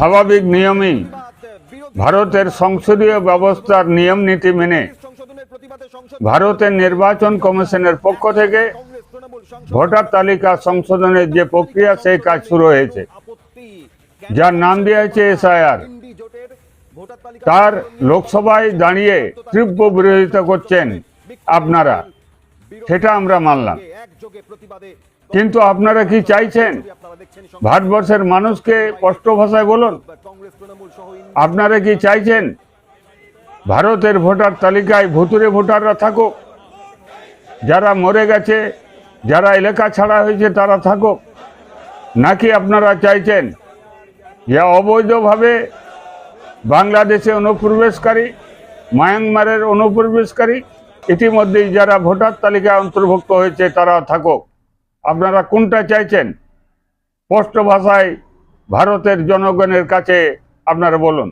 স্বাভাবিক নিয়মেই ভারতের সংসদীয় ব্যবস্থার নিয়ম নীতি মেনে ভারতের নির্বাচন কমিশনের পক্ষ থেকে ভোটার তালিকা সংশোধনের যে প্রক্রিয়া, সেই কাজ শুরু হয়েছে। যার নাম দেওয়া হয়েছে এসআইআর। তার লোকসভায় দাঁড়িয়ে তীব্র বিরোধিতা করছেন আপনারা। সেটা আমরা মানলাম। কিন্তু আপনারা কি চাইছেন? ভারতবর্ষের মানুষকে স্পষ্ট ভাষায় বলুন। আপনারা কি চাইছেন ভারতের ভোটার তালিকায় ভুতুরে ভোটাররা থাকুক? যারা মরে গেছে, যারা এলাকা ছাড়া হয়েছে, তারা থাকুক। নাকি আপনারা চাইছেন যে অবৈধভাবে বাংলাদেশে অনুপ্রবেশকারী, মায়ানমারের অনুপ্রবেশকারী, ইতিমধ্যেই যারা ভোটার তালিকায় অন্তর্ভুক্ত হয়েছে, তারা থাকুক। আপনারা কোনটা চাইছেন? স্পষ্ট ভাষায় ভারতের জনগণের কাছে আপনারা বলুন।